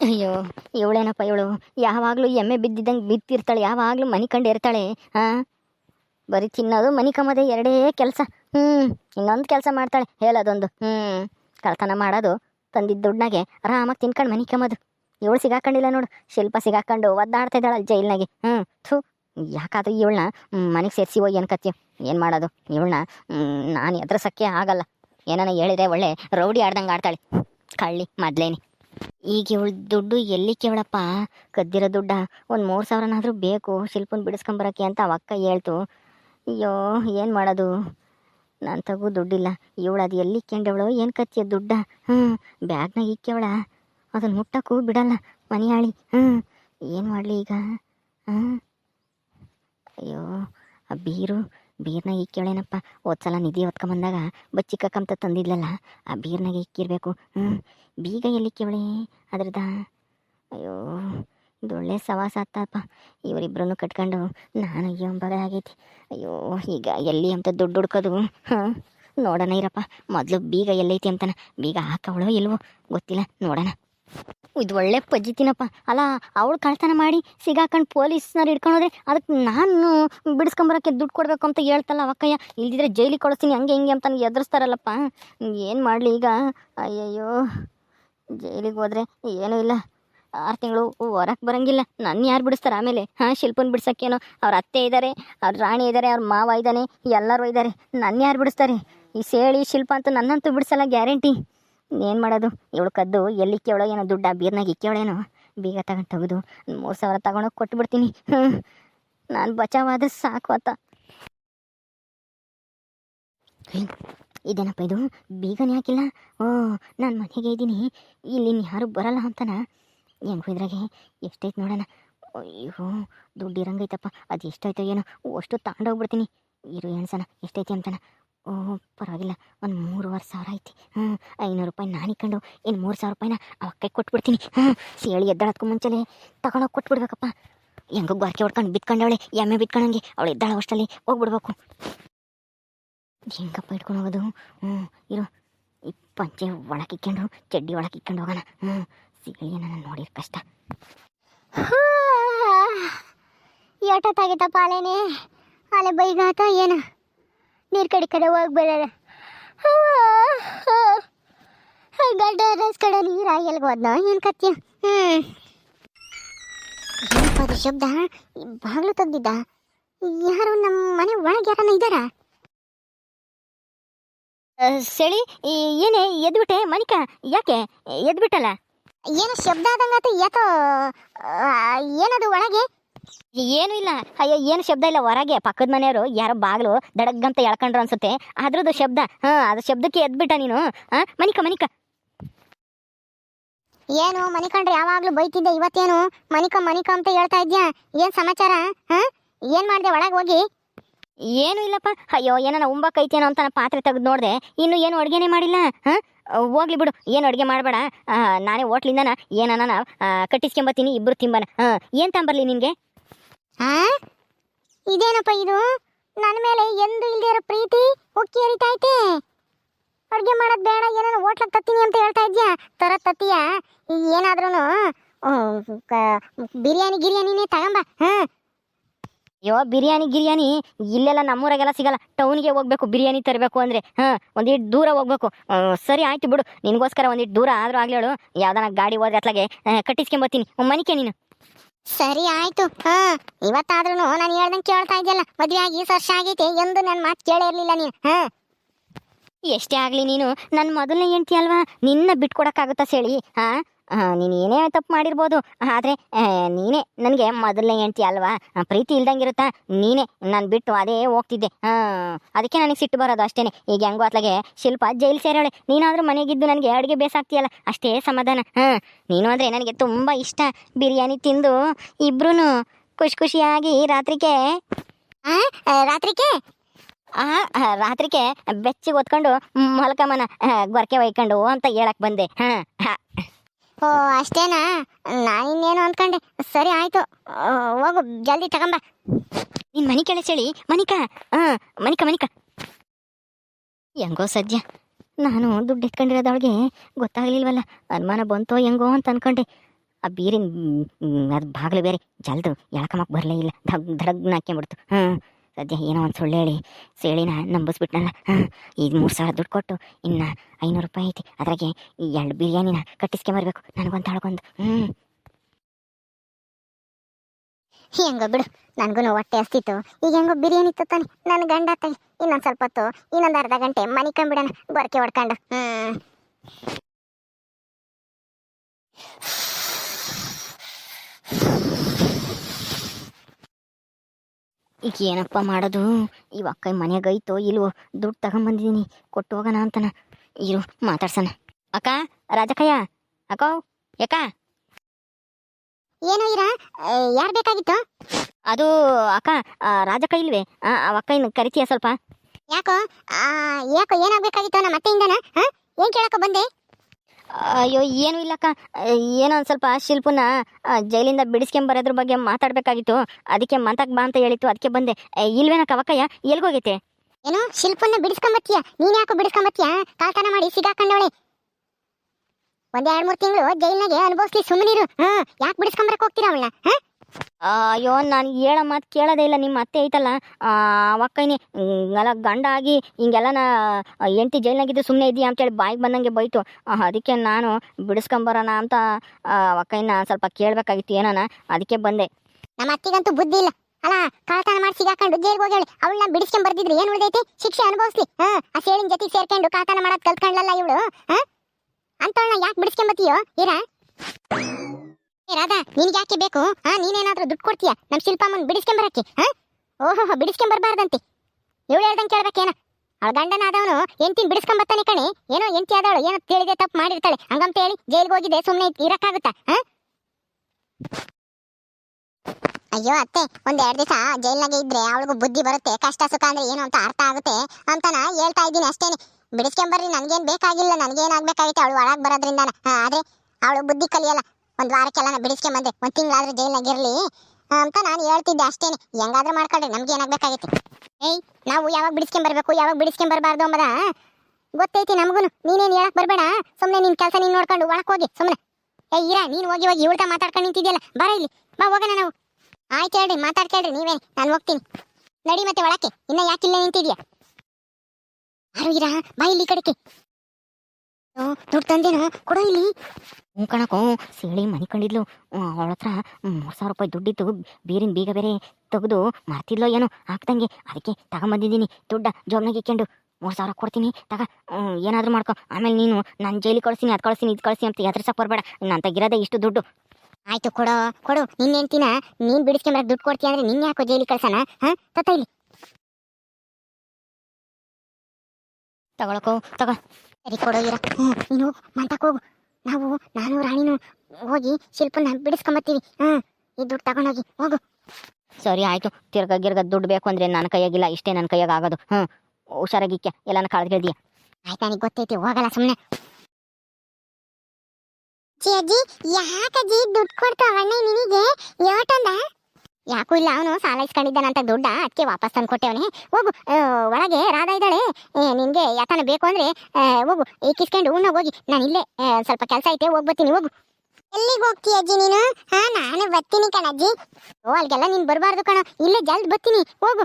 ಅಯ್ಯೋ, ಇವಳೇನಪ್ಪ ಇವಳು? ಯಾವಾಗಲೂ ಎಮ್ಮೆ ಬಿದ್ದಿದ್ದಂಗೆ ಬಿತ್ತಿರ್ತಾಳೆ ಯಾವಾಗಲೂ ಮನೆ ಕಂಡು ಇರ್ತಾಳೆ ಹಾಂ ಬರೀ ತಿನ್ನೋದು ಮನೆ ಕಮ್ಮದೆ, ಎರಡೇ ಕೆಲಸ. ಹ್ಞೂ ಇನ್ನೊಂದು ಕೆಲಸ ಮಾಡ್ತಾಳೆ ಹೇಳೋದೊಂದು ಹ್ಞೂ ಕಳ್ತನ ಮಾಡೋದು ತಂದಿದ್ದ ದುಡ್ಡಾಗೆ ಆರಾಮಾಗಿ ತಿನ್ಕೊಂಡು ಮನೆ ಕಮ್ಮದು. ಇವಳು ಸಿಗಾಕೊಂಡಿಲ್ಲ ನೋಡು, ಶಿಲ್ಪ ಸಿಗಾಕೊಂಡು ಒದ್ದಾಡ್ತಾ ಇದ್ದಾಳೆ ಜೈಲ್ನಾಗೆ. ಹ್ಞೂ ಥೂ, ಯಾಕಾದ್ರೂ ಇವಳನ್ನ ಮನೆಗೆ ಸೇರಿಸಿ ಹೋಗಿ ಅನ್ಕತ್ತೀವಿ ಏನು ಮಾಡೋದು? ಇವಳನ್ನ ನಾನು ಎದುರಿಸೋಕ್ಕೆ ಆಗಲ್ಲ. ಏನಾನ ಹೇಳಿದ್ರೆ ಒಳ್ಳೆ ರೌಡಿ ಆಡ್ದಂಗೆ ಆಡ್ತಾಳೆ. ಕಳ್ಳಿ, ಮೊದ್ಲೇನೆ. ಈಗ ಇವಳು ದುಡ್ಡು ಎಲ್ಲಿ ಕೇಳಪ್ಪ? ಕದ್ದಿರೋ ದುಡ್ಡ ಒಂದು ಮೂರು ಸಾವಿರನಾದರೂ ಬೇಕು, ಶಿಲ್ಪನ ಬಿಡಿಸ್ಕೊಂಬರಕ್ಕೆ ಅಂತ ಅವಕ್ಕ ಹೇಳ್ತು. ಅಯ್ಯೋ, ಏನು ಮಾಡೋದು? ನಾನು ತಗು ದುಡ್ಡಿಲ್ಲ. ಇವಳು ಅದು ಎಲ್ಲಿ ಕೇಂಡವಳು ಏನು ಕತ್ತಿಯ ದುಡ್ಡ? ಹ್ಞೂ ಬ್ಯಾಗ್ನಾಗ ಇಕ್ಕವಳ ಅದನ್ನು ಮುಟ್ಟಕ್ಕೂ ಬಿಡಲ್ಲ, ಮನೆಯಾಳಿ. ಹ್ಞೂ ಏನು ಮಾಡಲಿ ಈಗ? ಹ್ಞೂ ಅಯ್ಯೋ, ಆ ಬೀರು. ಬೀರ್ನಾಗ ಇಕ್ಕೇಳೇನಪ್ಪ ಸಲ ನಿಧಿ ಹೊತ್ಕೊಂಬಂದಾಗ ಬಚ್ಚಿಕ್ಕಂತ ತಂದಿದ್ಲಲ್ಲ, ಆ ಬೀರ್ನಾಗ ಇಕ್ಕಿರಬೇಕು ಹ್ಞೂ ಬೀಗ ಎಲ್ಲಿಕ್ಕವಳೆ ಅದ್ರದ ಅಯ್ಯೋ, ಇದು ಒಳ್ಳೆ ಸವಾಸ ಆತಪ್ಪ. ಇವರಿಬ್ಬರನ್ನು ಕಟ್ಕೊಂಡು, ನಾನು ಅಯ್ಯೋ ಬರ ಆಗೈತಿ. ಅಯ್ಯೋ, ಈಗ ಎಲ್ಲಿ ಅಂತ ದುಡ್ಡು ಹುಡ್ಕೋದು? ಹಾಂ, ನೋಡೋಣ ಇರಪ್ಪ. ಮೊದಲು ಬೀಗ ಎಲ್ಲೈತಿ ಅಂತಾನೆ. ಬೀಗ ಹಾಕವಳೋ ಇಲ್ವೋ? ಗೊತ್ತಿಲ್ಲ, ನೋಡೋಣ. ಇದು ಒಳ್ಳೆ ಪಜ್ಜಿತಿನಪ್ಪ ಅಲ್ಲ ಅವಳು ಕಳ್ತನ ಮಾಡಿ ಸಿಗಾಕೊಂಡು ಪೊಲೀಸ್ನವ್ರು ಹಿಡ್ಕೊಂಡೋದ್ರೆ ಅದಕ್ಕೆ ನಾನು ಬಿಡಿಸ್ಕೊಂಬರೋಕ್ಕೆ ದುಡ್ಡು ಕೊಡಬೇಕು ಅಂತ ಹೇಳ್ತಲ್ಲ ಅವಕ್ಕಯ್ಯ. ಇಲ್ದಿದ್ರೆ ಜೈಲಿಗೆ ಕಳಿಸ್ತೀನಿ, ಹಂಗೆ ಹಿಂಗೆ ಅಂತ ಎದುರಿಸ್ತಾರಲ್ಲಪ್ಪ. ಏನು ಮಾಡಲಿ ಈಗ? ಅಯ್ಯಯ್ಯೋ, ಜೈಲಿಗೆ ಹೋದ್ರೆ ಏನೂ ಇಲ್ಲ. ಆರು ತಿಂಗಳು ಹೊರಕ್ಕೆ ಬರೋಂಗಿಲ್ಲ. ನನ್ನ ಯಾರು ಬಿಡಿಸ್ತಾರೆ? ಆಮೇಲೆ, ಹಾಂ, ಶಿಲ್ಪನ ಬಿಡ್ಸೋಕ್ಕೇನೋ? ಅವ್ರ ಅತ್ತೆ ಇದ್ದಾರೆ ಅವ್ರ ರಾಣಿ ಇದ್ದಾರೆ ಅವ್ರ ಮಾವ ಇದ್ದಾನೆ ಎಲ್ಲರೂ ಇದ್ದಾರೆ ನನ್ನ ಯಾರು ಬಿಡಿಸ್ತಾರೆ? ಈ ಸೇಳಿ ಶಿಲ್ಪ ಅಂತೂ ನನ್ನಂತೂ ಬಿಡಿಸಲ್ಲ ಗ್ಯಾರಂಟಿ. ಏನು ಮಾಡೋದು? ಇವಳು ಕದ್ದು ಎಲ್ಲಿ ಕೇಳೋಗೇನೋ ದುಡ್ಡು ಆ ಬೀರ್ನಾಗ ಇಕ್ಕೇಳೇನೋ ಬೀಗ ತಗೊಂಡು ತೆಗೆದು ಮೂರು ಸಾವಿರ ತಗೊಂಡೋಗಿ ಕೊಟ್ಬಿಡ್ತೀನಿ. ಹ್ಞೂ ನಾನು ಬಚಾವಾದ್ರೆ ಸಾಕು ಆತ ಇದೇನಪ್ಪ ಇದು? ಬೀಗನೇ ಹಾಕಿಲ್ಲ? ಓ, ನಾನು ಮನೆಗೆ ಇದ್ದೀನಿ. ಇಲ್ಲಿ ಯಾರು ಬರಲ್ಲ ಅಂತನ? ಹೆಂಗು ಇದ್ರಾಗೆ ಎಷ್ಟೈತೆ ನೋಡೋಣ. ಅಯ್ಯೋ, ದುಡ್ಡು ಇರಂಗೈತಪ್ಪ. ಅದು ಎಷ್ಟೈತೋ ಏನೋ. ಅಷ್ಟು ತಗೊಂಡೋಗ್ಬಿಡ್ತೀನಿ ಇರು ಎಣ್ಸನ ಎಷ್ಟೈತಿ ಅಂತಾನ? ಓ ಪರವಾಗಿಲ್ಲ. ಒಂದು ಮೂರುವರೆ ಸಾವಿರ ಐತಿ. ಹ್ಞೂ ಐನೂರು ರೂಪಾಯಿ ನಾನು ಇಕ್ಕೊಂಡು ಇನ್ನು ಮೂರು ಸಾವಿರ ರೂಪಾಯಿನ ಅವ ಕೈ ಕೊಟ್ಬಿಡ್ತೀನಿ. ಹ್ಞೂ ಸೇಳಿ ಎದ್ದಾಳತ್ಕೊ ಮುಂಚೆಲೆ ತಗೊಳೋಕೆ ಕೊಟ್ಬಿಡ್ಬೇಕಪ್ಪ. ಹೆಂಗೋ ಗೊರಕೆ ಹೊಡ್ಕೊಂಡು ಬಿತ್ಕೊಂಡವಳೆ. ಎಮ್ಮೆ ಬಿತ್ಕೊಂಡಂಗೆ. ಅವಳು ಎದ್ದಾಳ ಅಷ್ಟಲ್ಲಿ ಹೋಗ್ಬಿಡ್ಬೇಕು. ಹೆಂಗಪ್ಪ ಇಟ್ಕೊಂಡು ಹೋಗೋದು? ಹ್ಞೂ ಇರು. ಈ ಪಂಚೆ ಒಳಗಿಕ್ಕೊಂಡು ಚಡ್ಡಿ ಒಳಗಿಕ್ಕೊಂಡು ಹೋಗೋಣ. ಹ್ಞೂ ಸೇಳಿ ನನ್ನ ನೋಡಿರ ಕಷ್ಟ. ಎಷ್ಟೊತ್ತಾಗಿತ್ತಪ್ಪ ಅಲೇನೆ ಅಲೆ ಬೈಗಾತ, ಏನು? ನೀರು ಕಡೆ ಕಡೆ ಹೋಗಿ ಬರೋಣ ಗಡ್ಡ ರಸ್ ಕಡೆ ನೀರು ಎಲ್ಗೆ ಹೋದ್ನ? ಏನು ಕತ್ಯ? ಹ್ಞೂ ಶಬ್ದ? ಬಾಗ್ಲು ತೆಗ್ದಿದ್ದ ಯಾರು ನಮ್ಮ ಮನೆ ಒಳಗೆ ಯಾರನ್ನ ಇದ್ದಾರ? ಸೆಳಿ ಏನೇ ಎದ್ಬಿಟ್ಟೆ? ಮನಿಕ? ಯಾಕೆ? ಎದ್ಬಿಟ್ಟಲ್ಲ? ಏನು ಶಬ್ದ ಆದಂಗಾತ ಯಾಕೋ ಏನದು ಒಳಗೆ? ಏನು ಇಲ್ಲ. ಅಯ್ಯೋ ಏನು ಶಬ್ದ ಇಲ್ಲ. ಹೊರಗೆ ಪಕ್ಕದ ಮನೆಯವರು ಯಾರೋ ಬಾಗ್ಲು ದಡಗ್ಗಂತ ಎಳ್ಕೊಂಡ್ರು ಅನ್ಸುತ್ತೆ. ಅದ್ರದ್ದು ಶಬ್ದ. ಹಾ ಅದು ಶಬ್ದಕ್ಕೆ ಎದ್ಬಿಟ್ಟ ನೀನು. ಹಾ ಮನಿಕ ಮನಿಕ. ಏನು ಮನಿಕಂಡ್ರೆ ಯಾವಾಗ್ಲೂ ಬೈತಿದ್ದೆ. ಇವತ್ತೇನು? ಮನಿಕ ಮನಿಕ ಅಂತ ಹೇಳ್ತಾ ಇದ್ಯಾ? ಏನ್ ಸಮಾಚಾರ? ಹಾ? ಏನ್ ಮಾಡ್ದೆ? ಒಳಗೆ ಹೋಗಿ. ಏನು ಇಲ್ಲಪ್ಪ. ಅಯ್ಯೋ ಏನಾನ ಉಂಬಕ್ಕೈತೇನೋ ಅಂತ ಪಾತ್ರೆ ತೆಗೆದು ನೋಡ್ದೆ. ಇನ್ನು ಏನು ಅಡ್ಗೆನೆ ಮಾಡಿಲ್ಲ? ಹಾಂ? ಹೋಗ್ಲಿ ಬಿಡು. ಏನು ಅಡುಗೆ ಮಾಡಬೇಡ. ನಾನೇ ಹೋಟ್ಲಿಂದನ ಏನನ ಕಟ್ಟಿಸ್ಕೊಂಬತ್ತೀನಿ. ಇಬ್ರು ತಿಂಬನ. ಹಾಂ ಏನ್ ತಂಬರ್ಲಿ ನಿನಗೆ? ಹಾಂ ಇದೇನಪ್ಪ ಇದು? ನನ್ನ ಮೇಲೆ ಎಂದು ಇಲ್ಲದೆ ಇರೋ ಪ್ರೀತಿ ಉಕ್ಕಿ ಹರಿತೈತೆ ಅಡುಗೆ ಮಾಡೋದು ಬೇಡ ಏನೋ ಹೋಟ್ಲಕ್ಕೆ ತತ್ತೀನಿ ಅಂತ ಹೇಳ್ತಾ ಇದ್ಯಾ? ತರ ತತ್ತೀಯ? ಏನಾದ್ರೂ ಬಿರಿಯಾನಿ ಗಿರಿಯಾನಿನೇ ತಗೊಂಬ, ಹಾಂ? ಅಯ್ಯೋ, ಬಿರಿಯಾನಿ ಗಿರಿಯಾನಿ ಇಲ್ಲೆಲ್ಲ ನಮ್ಮೂರಾಗೆಲ್ಲ ಸಿಗಲ್ಲ. ಟೌನ್ಗೆ ಹೋಗ್ಬೇಕು, ಬಿರಿಯಾನಿ ತರಬೇಕು ಅಂದರೆ, ಹಾಂ ಒಂದಿಟ್ಟು ದೂರ ಹೋಗ್ಬೇಕು. ಸರಿ, ಆಯ್ತು ಬಿಡು. ನಿನಗೋಸ್ಕರ ಒಂದಿಟ್ಟು ದೂರ ಆದರೂ ಆಗ್ಲೇಳು ಯಾವ್ದಾನ ಗಾಡಿ ಹೋದ್ರೆ ಅತ್ಲಾಗೆ ಕಟ್ಟಿಸ್ಕೊಂಬತ್ತೀನಿ. ಮನಿಕೆ ನೀನು. ಸರಿ ಆಯ್ತು. ಹಾ ಇವತ್ತಾದ್ರೂ ನಾನು ಹೇಳ್ದಂಗೆ ಕೇಳ್ತಾ ಇದೆಯಲ್ಲ ಮದುವೆ ಆಗಿ ವರ್ಷ ಆಗೈತೆ ಎಂದು ನನ್ನ ಮಾತು ಕೇಳೇ ಇರಲಿಲ್ಲ ನೀನು. ಹಾ. ಎಷ್ಟೇ ಆಗಲಿ ನೀನು ನನ್ನ ಮೊದಲನೇ ಹೆಂಡತಿ ಅಲ್ವಾ? ನಿನ್ನ ಬಿಟ್ಕೊಡಕ್ಕಾಗುತ್ತಾ ಸೇಳಿ, ಹಾ? ನೀನು ಏನೇ ತಪ್ಪು ಮಾಡಿರ್ಬೋದು. ಆದರೆ ನೀನೇ ನನಗೆ ಮೊದಲನೇ ಹೆಂಡ್ತಿ ಅಲ್ವಾ? ಪ್ರೀತಿ ಇಲ್ದಂಗಿರುತ್ತಾ? ನೀನೇ ನಾನು ಬಿಟ್ಟು ಅದೇ ಹೋಗ್ತಿದ್ದೆ. ಅದಕ್ಕೆ ನನಗೆ ಸಿಟ್ಟು ಬರೋದು ಅಷ್ಟೇ ಈಗ ಹೆಂಗೋ ಅತ್ಲಾಗೆ ಶಿಲ್ಪ ಜೈಲು ಸೇರೋಳೆ. ನೀನಾದರೂ ಮನೆಗಿದ್ದು ನನಗೆ ಅಡುಗೆ ಬೇಸಾಗ್ತೀಯಲ್ಲ ಅಷ್ಟೇ ಸಮಾಧಾನ. ಹಾಂ ನೀನು ಅಂದರೆ ನನಗೆ ತುಂಬ ಇಷ್ಟ. ಬಿರಿಯಾನಿ ತಿಂದು ಇಬ್ಬರೂ ಖುಷಿ ಖುಷಿಯಾಗಿ ರಾತ್ರಿಗೆ ರಾತ್ರಿಗೆ ರಾತ್ರಿಗೆ ಬೆಚ್ಚಿಗೆ ಓದ್ಕೊಂಡು ಮಲ್ಕಮ್ಮನ ಗೊರಕೆ ಒಯ್ಕೊಂಡು ಅಂತ ಹೇಳಕ್ ಬಂದೆ. ಹಾ ಓ, ಅಷ್ಟೇನಾ? ನಾನಿನ್ನೇನು ಅನ್ಕೊಂಡೆ. ಸರಿ, ಆಯ್ತು. ಹೋಗು, ಜಲ್ದಿ ತಗೊಂಬ. ನಿನ್ ಮನಿ ಹೇಳಿ ಮನಿಕ? ಹಾ ಮನಿಕ ಮನಿಕ. ಹೆಂಗೋ ಸದ್ಯ. ನಾನು ದುಡ್ಡು ಎತ್ಕೊಂಡಿರೋದು ಅವಳಿಗೆ ಗೊತ್ತಾಗ್ಲಿಲ್ವಲ್ಲ. ಅನುಮಾನ ಬಂತೋ ಹೆಂಗೋ ಅಂತ ಅನ್ಕೊಂಡೆ. ಆ ಬೀರಿನ ಅದು ಬಾಗಿಲು ಬೇರೆ. ಜಲ್ದು ಎಳ್ಕಮಕ್ಕೆ ಬರಲೇ ಇಲ್ಲ. ಧಗ್, ಧಡಗ್ನ ಹಾಕ್ಕೊಂಬಿಡ್ತು ಹಾಂ ಸದ್ಯ ಏನೋ ಒಂದು ಸುಳ್ಳು ಹೇಳಿ, ಸೇಳಿನ ನಂಬಿಸ್ಬಿಟ್ನಲ್ಲ. ಈಗ ಮೂರು ಸಾವಿರ ದುಡ್ಡು ಕೊಟ್ಟು ಇನ್ನು ಐನೂರು ರೂಪಾಯಿ ಐತಿ. ಅದ್ರಾಗೆ ಎರಡು ಬಿರಿಯಾನಿನ ಕಟ್ಟಿಸ್ಕೊಂಬರ್ಬೇಕು ನನಗೊಂದು ತಳಗೊಂದು ಹ್ಞೂ ಹೆಂಗೋ ಬಿಡು, ನನಗೂ ಹೊಟ್ಟೆ ಅಸ್ತಿತ್ತು ಈಗ ಹೆಂಗೋ ಬಿರಿಯಾನಿ ತಾನೆ ನನ್ನ ಗಂಡ ತಾಯಿ ಇನ್ನೊಂದು ಸ್ವಲ್ಪ ಹೊತ್ತು, ಇನ್ನೊಂದು ಅರ್ಧ ಗಂಟೆ ಮನೆ ಕಂಬಿಡೋಣ ಗೊರಕೆ ಹೊಡ್ಕೊಂಡು. ಹ್ಮ್. ಈಗ ಏನಪ್ಪ ಮಾಡೋದು? ಈ ಅಕ್ಕ ಮನೆಗೆ ಐತೋ ಇಲ್ವೋ? ದುಡ್ಡು ತಗೊಂಬಂದಿದ್ದೀನಿ ಕೊಟ್ಟು ಹೋಗೋಣ ಅಂತನ. ಇರು ಮಾತಾಡ್ಸಣ. ಅಕ್ಕ ರಾಜಕಯ್ಯ ಅಕ್ಕ ಯಾಕ? ಏನು ಇರ ಯಾರು ಬೇಕಾಗಿತ್ತು? ಅದು ಅಕ್ಕ ಆ, ರಾಜಕ್ಕ ಇಲ್ವೇ? ಆ ಅಕ್ಕ ಇನ್ನು ಕರಿತೀಯ ಸ್ವಲ್ಪ? ಯಾಕೋ? ಯಾಕೋ ಏನಾಗಬೇಕಾಗಿತ್ತು ನಮ್ಮ ಅತ್ತೆಯಿಂದನ ಏನು ಕೇಳಕ್ಕೆ ಕೇಳಕ ಬಂದೆ? ಅಯ್ಯೋ, ಏನು ಇಲ್ಲಕ್ಕ. ಏನೋ ಒಂದು ಸ್ವಲ್ಪ ಶಿಲ್ಪನ ಜೈಲಿಂದ ಬಿಡಿಸ್ಕೊಂಬರೋದ್ರ ಬಗ್ಗೆ ಮಾತಾಡಬೇಕಾಗಿತ್ತು. ಅದಕ್ಕೆ ಮಾತಾಕ್ ಬಾ ಅಂತ ಹೇಳಿತ್ತು. ಅದಕ್ಕೆ ಬಂದೆ. ಇಲ್ವೇನಕ್ಕ ಅವಕ್ಕಯ್ಯ ಎಲ್ಗೋಗೈತೆ? ಏನೋ ಶಿಲ್ಪನ್ನ ಬಿಡಿಸ್ಕೊಂಬತ್ತೀಯ ನೀನ್ ಯಾಕೋ ಬಿಡಿಸ್ಕೊಂಬತ್ತೀಯ ಕಾಲ್ತನ ಮಾಡಿ ಸಿಗಾಕೊಂಡವಳೆ ಒಂದ್ ಎರಡ್ ಮೂರ್ ತಿಂಗಳು ಜೈಲ್ನಾಗೆ ಅನುಭವಿಸ್ಲಿ ಸುಮ್ಮನಿರು ಹ್ಮ್, ಯಾಕೆ ಬಿಡಿಸ್ಕೊಂಬರಕ್ ಹೋಗ್ತೀರಾ ಹಾ ಅಯ್ಯೋ, ನಾನು ಹೇಳೋ ಮಾತು ಕೇಳೋದೇ ಇಲ್ಲ ನಿಮ್ಮ ಅತ್ತೆ ಐತಲ್ಲ. ಅವಕ್ಕೈನಿ ಹಿಂಗೆಲ್ಲ ಗಂಡ ಆಗಿ ಹಿಂಗೆಲ್ಲ ನಾ ಎಂಟಿ ಜೈಲ್ನಾಗಿದ್ದು ಸುಮ್ಮನೆ ಇದೆಯಾ ಅಂತೇಳಿ ಬಾಯಿಗೆ ಬಂದಂಗೆ ಬೈತು. ಅದಕ್ಕೆ ನಾನು ಬಿಡಿಸ್ಕೊಂಬರೋಣ ಅಂತ ಅವಕ್ಕೈನ ಸ್ವಲ್ಪ ಕೇಳಬೇಕಾಗಿತ್ತು ಏನನ, ಅದಕ್ಕೆ ಬಂದೆ. ನಮ್ಮ ಅತ್ತಿಗಂತೂ ಬುದ್ಧಿ ಇಲ್ಲ. ಅಲ್ಲ ಕಳ್ತನ ಮಾಡಿ ಸಿಗಾಕೊಂಡು ಜೈಲ್ಗೆ ಅವಳು ಅವಳನ್ನ ಬಿಡಿಸ್ಕೊಂಡು ಬರ್ದಿದ್ರೆ ಏನು ಉಳಿದೈತಿ? ಶಿಕ್ಷೆ ಅನುಭವಿಸ್ಲಿ. ಹಾ, ಆ ಸೇಳಿನ ಜೊತೆ ಸೇರ್ಕೊಂಡು ಕಳ್ತನ ಮಾಡೋದು ಕಲ್ತ್ಕೊಂಡ್ಲಲ್ಲ ಇವಳು? ಹಾ? ಅಂತವಳನ್ನ ಯಾಕೆ ಬಿಡಿಸ್ಕೊಂಬತ್ತೀಯೋ ಇರ. ರಾಧಾ, ನಿನ್ಗೆ ಯಾಕೆ ಬೇಕು? ಹಾ ನೀನೇನಾದ್ರೂ ದುಡ್ಡು ಕೊಡ್ತೀಯಾ? ನಮ್ಮ ಶಿಲ್ಪಮ್ಮನ್ ಬಿಡಿಸ್ಕೊಂಬರಕ್ಕೆ ಹಾ ಓಹೋ ಬಿಡಿಸ್ಕೊಂಬರ್ಬಾರ್ದಂತೆ. ಇವಳು ಹೇಳ್ದಂಗೆ ಕೇಳ್ಬೇಕೇನ? ಅವಳ ಗಂಡನಾದವನು ಎಂತಿನ ಬಿಡಿಸ್ಕೊಂಬತ್ತಾನೆ ಕಣಿ. ಏನೋ ಎಂತಿ ಆದವಳು, ಏನೋ ತಿಳಿದೆ ತಪ್ಪು ಮಾಡಿರ್ತಾಳೆ. ಹಂಗಂತ ಹೇಳಿ ಜೈಲ್ಗೆ ಹೋಗಿದೆ ಸುಮ್ಮನೆ ಇರಕ್ಕಾಗುತ್ತಾ ಅಯ್ಯೋ ಅತ್ತೆ ಒಂದ್ ಎರಡ್ ದಿವಸ ಜೈಲ್ನಾಗೆ ಇದ್ರೆ ಅವಳಿಗೂ ಬುದ್ಧಿ ಬರುತ್ತೆ, ಕಷ್ಟ ಸುಖ ಅಂದ್ರೆ ಏನು ಅಂತ ಅರ್ಥ ಆಗುತ್ತೆ ಅಂತ ನಾ ಹೇಳ್ತಾ ಇದ್ದೀನಿ ಅಷ್ಟೇನೆ. ಬಿಡಿಸ್ಕೊಂಬರ್ರಿ, ನನ್ಗೇನ್ ಬೇಕಾಗಿಲ್ಲ, ನನ್ಗೇನ್ ಆಗ್ಬೇಕಾಗಿತ್ತು ಅವಳು ಒಳಗ್ ಬರೋದ್ರಿಂದ ಆದ್ರೆ ಅವಳು ಬುದ್ಧಿ ಕಲಿಯಲ್ಲ. ಒಂದ್ ವಾರಕ್ಕೆಲ್ಲ ಬಿಡಿಸ್ಕೆ ಬಂದೆ. ಒಂದ್ ತಿಂಗಳಾದ್ರೂ ಜೈಲ್ನಾಗ ಇರ್ಲಿ ಅಂತ ನಾನು ಹೇಳ್ತಿದ್ದೆ ಅಷ್ಟೇನೆ. ಹೆಂಗಾದ್ರೂ ಮಾಡ್ಕೊಳ್ರಿ, ನಮ್ಗೆ ಏನಾಗ್ಬೇಕಾಗೈತಿ? ಏಯ್, ನಾವು ಯಾವಾಗ ಬಿಡಿಸ್ಕೊಂಬರ್ಬೇಕು ಯಾವಾಗ ಬಿಡಿಸ್ಕೊಂಬರ್ಬಾರ್ದು ಅಂಬದ? ಗೊತ್ತೈತಿ ನಮಗೂ ನೀನೇನ್ ಹೇಳಕ್ ಬರಬೇಡ. ಸುಮ್ಮನೆ ನಿನ್ನ ಕೆಲಸ ನೀನು ನೋಡ್ಕೊಂಡು ಒಳಕ್ಕೆ ಹೋಗಿ ಸುಮ್ಮನೆ ಏ ಇರ, ನೀನು ಹೋಗಿ ಹೋಗಿ ಇವಳ್ತ ಮಾತಾಡ್ಕೊಂಡು ನಿಂತಿದ್ಯಲ್ಲ ಬರ ಇಲ್ಲಿ. ಬಾ, ಹೋಗೋಣ ನಾವು. ಆಯ್ತು ಹೇಳ್ರಿ, ಮಾತಾಡ್ಕೇಳ್ರಿ, ನೀವೇ. ನಾನು ಹೋಗ್ತೀನಿ. ನಡಿ ಮತ್ತೆ ಒಳಕ್ಕೆ. ಇನ್ನ ಯಾಕಿಲ್ಲ ನಿಂತಿದ್ಯಾ? ಅರು ಇರ? ಬಾ ಇಲ್ಲಿ ಕಡೆಗೆ ದುಡ್ಡು ತಂದೇನು ಕೊಡು ಇಲ್ಲಿ. ಹ್ಞೂ ಕಣಕೋ ಸೇಳಿ ಮನೆ ಕಂಡಿದ್ಲು. ಅವಳ ಹತ್ರ ಮೂರು ಸಾವಿರ ರೂಪಾಯಿ ದುಡ್ಡಿತ್ತು. ಬೀರಿನ ಬೀಗ ಬೇರೆ ತೆಗೆದು ಮರ್ತಿದ್ಲೋ ಏನೋ ಹಾಕ್ದಂಗೆ ಅದಕ್ಕೆ ತಗೊಂಬಂದಿದ್ದೀನಿ. ದುಡ್ಡ ಜೋಬ್ನಾಗ ಇಕ್ಕೊಂಡು ಮೂರು ಸಾವಿರ ಕೊಡ್ತೀನಿ. ತಗ ಏನಾದ್ರೂ ಮಾಡ್ಕೊ. ಆಮೇಲೆ ನೀನು ನಾನು ಜೈಲಿ ಕಳಿಸ್ತೀನಿ ಅದು ಕಳಿಸ್ತೀನಿ ಇದು ಕಳಿಸ್ತೀನಿ ಅಂತ ಎದುರ್ಸಕ್ಕೆ ಬರಬೇಡ. ನಾನು ತೆಗಿರೋದೇ ಇಷ್ಟು ದುಡ್ಡು. ಆಯ್ತು ಕೊಡು ಕೊಡು. ನಿನ್ನ ಹೆಂಡ್ತಿನ ನೀನ್ ಬಿಡಿಸ್ಕೊಂಬರಕ್ ದುಡ್ಡು ಕೊಡ್ತೀನಿ ಅಂದ್ರೆ ನಿನ್ ಯಾಕೋ ಜೈಲಿ ಕಳ್ಸೋಣ? ಹಾ? ತತ್ತ ಇಲ್ಲಿ. ತಗೊಳಕೋ ತಗೋ. ಸರಿ ಕೊಡೋ ಇರ ಹ್ಮ್ ನೀನು ಮಂತಕ್ ಹೋಗು. ನಾವು ನಾನು ರಾಣಿನು ಹೋಗಿ ಶಿಲ್ಪನ ಬಿಡಿಸ್ಕೊಂಬತ್ತೀವಿ. ಹ್ಮ್ ಈ ದುಡ್ಡು ತಗೊಂಡೋಗಿ ಹೋಗು. ಸರಿ ಆಯ್ತು. ತಿರ್ಗ ಗಿರ್ಗ ದುಡ್ಡು ಬೇಕು ಅಂದರೆ ನನ್ನ ಕೈಯಾಗಿಲ್ಲ ಇಷ್ಟೇ ನನ್ನ ಕೈಯಾಗ ಆಗೋದು. ಹ್ಞೂ ಹುಷಾರಾಗಿ ಎಲ್ಲನ ಕಳೆದ್ಗಿದ್ಯಾ ಆಯ್ತು ನನಗೆ ಗೊತ್ತೈತಿ ಹೋಗಲ್ಲ ಸುಮ್ಮನೆ ಅಜ್ಜಿ ಯಾಕಜ್ಜಿ ದುಡ್ಡು ಕೊಡ್ತಾವಣ್ಣ ನಿನಗೆ? ಯೋಟಂದ ಯಾಕೂ ಇಲ್ಲ ಅವನು ಸಾಲ ಇಸ್ಕೊಂಡಿದ್ದಾನಂತ ದುಡ್ಡ ಅದಕ್ಕೆ ವಾಪಸ್ ತಂದು ಕೊಟ್ಟವನೆ ಹೋಗು ಒಳಗೆ ರಾಧಾ ಇದ್ದಾಳೆ. ನಿನ್ಗೆ ಯಾತನ ಬೇಕು ಅಂದ್ರೆ ಹೋಗು ಹೋಗು ಕಿಸ್ಕೊಂಡು ಉಣ್ಣ ಹೋಗಿ. ನಾನು ಇಲ್ಲೇ ಸ್ವಲ್ಪ ಕೆಲಸ ಐತೆ ಹೋಗ್ಬತ್ತೀನಿ ಹೋಗು. ಎಲ್ಲಿಗೆ ಹೋಗ್ತೀಯ ಅಜ್ಜಿ ನೀನು? ಹಾ, ನಾನು ಬರ್ತೀನಿ ಕಣಜ್ಜಿ. ಓ ಅಲ್ಲಿಗೆಲ್ಲ ನೀನು ಬರಬಾರ್ದು ಕಣ. ಇಲ್ಲೇ ಜಲ್ದ್ ಬರ್ತೀನಿ, ಹೋಗು.